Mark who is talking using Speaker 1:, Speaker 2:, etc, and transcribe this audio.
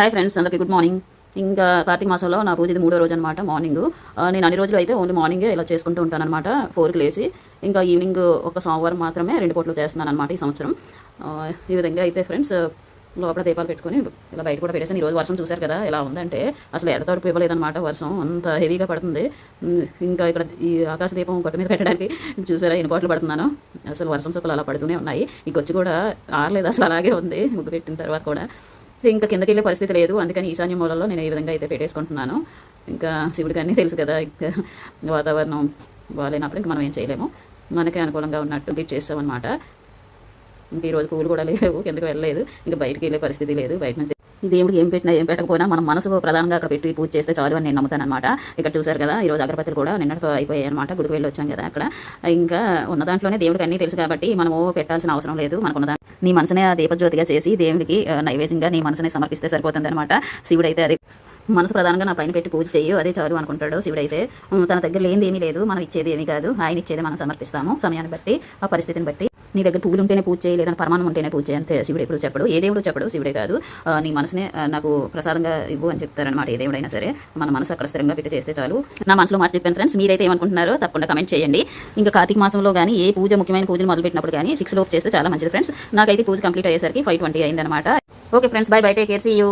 Speaker 1: Hi friends అందరికీ good morning ఇంకా కార్తీక మాసంలో నా పూజ ఇది మూడో రోజు అనమాట మార్నింగ్ నేను అన్ని రోజులు అయితే ఓన్లీ మార్నింగే ఇలా చేసుకుంటూ ఉంటాను అనమాట ఫోర్కి లేసి ఇంకా ఈవినింగ్ ఒక సోమవారం మాత్రమే రెండు పూట్లు చేస్తున్నాను అనమాట ఈ సంవత్సరం. ఆ, ఈ విధంగా అయితే ఫ్రెండ్స్ లోపల దీపాలు పెట్టుకొని ఇలా బయట కూడా పెట్టేసాను ఈరోజు వర్షం చూశారు కదా ఎలా ఉందంటే అసలు ఎడతోడు ఇవ్వలేదన్నమాట వర్షం అంత హెవీగా పడుతుంది. ఇంకా ఇక్కడ ఈ ఆకాశ దీపం గట్టు మీద పెట్టడానికి చూసారా ఇనుపాట్లు పడుతున్నాను. అసలు వర్షం చుక్కలు అలా పడుతూనే ఉన్నాయి. ఇంకొచ్చి కూడా ఆరలేదు అసలు అలాగే ఉంది. ముగ్గు పెట్టిన తర్వాత కూడా. ఇంకా కిందకి వెళ్ళే పరిస్థితి లేదు. అందుకని ఈశాన్య మూలలో నేను ఈ విధంగా అయితే పెట్టేసుకుంటున్నాను. ఇంకా శివుడికి అన్నీ తెలుసు కదా ఇంకా వాతావరణం బాగాలేనప్పుడు ఇంకా మనం ఏం చేయలేము. మనకే అనుకూలంగా ఉన్నట్టు ట్రీట్ చేస్తామన్నమాట. ఇంక ఈరోజు పూలు కూడా లేవు కిందకి వెళ్ళలేదు. ఇంకా బయటికి వెళ్ళే పరిస్థితి లేదు. బయట నుంచి దేవుడికి ఏం పెట్టినా ఏం పెట్టకపోయినా మన మనసు ప్రధానంగా అక్కడ పెట్టి పూజ చేస్తే చాలు అని నేను నమ్ముతాను అనమాట ఇక్కడ చూసారు కదా ఈ రోజు అగరబత్తులు కూడా నిన్నటితో అయిపోయాయి అనమాట గుడికి వెళ్ళి వచ్చాం కదా అక్కడ. ఇంకా ఉన్న దాంట్లోనే దేవుడికి అన్నీ తెలుసు కాబట్టి మనము పెట్టాల్సిన అవసరం లేదు మనకున్న దాంట్లో. నీ మనసునే ఆ దీపజ్యోతిగా చేసి దేవుడికి నైవేద్యంగా నీ మనసునే సమర్పిస్తే సరిపోతుంది అనమాట శివుడైతే అది. మనసు ప్రధానంగా నా పైన పెట్టి పూజ చేయు అదే చాలు అనుకుంటాడు శివుడైతే. తన దగ్గర లేనిది ఏమీ లేదు మనం ఇచ్చేది ఏమీ కాదు. ఆయన ఇచ్చేది మనం సమర్పిస్తాము సమయాన్ని బట్టి ఆ పరిస్థితిని బట్టి. నీ దగ్గర పూలు ఉంటేనే పూజ చేయి లేదా పరమాణం ఉంటేనే పూజ చేయి అంటే శివుడు ఎప్పుడు చెప్పడు. ఏ దేవుడు చెప్పడు శివుడే కాదు. నీ మనసునే నాకు ప్రసాదంగా ఇవ్వు అని చెప్తారనమాట ఏ దేవుడైనా సరే. మన మనసు అక్కడ స్థిరంగా పెట్టి చేస్తే చాలు. నా మనసులో మాట చెప్పాను ఫ్రెండ్స్ మీరైతే ఏమనుకుంటున్నారో తప్పకుండా కమెంట్ చేయండి. ఇంకా కార్తీక మాసంలో కానీ ఏ పూజ ముఖ్యమైన పూజలు మొదలుపెట్టినప్పుడు కానీ సిక్స్ లోపు చేస్తే చాలా మంచిది ఫ్రెండ్స్ నాకైతే పూజ కంప్లీట్ అయ్యేసరికి ఫైవ్ ట్వంటీ అయిందనమాట okay friends bye bye take care see you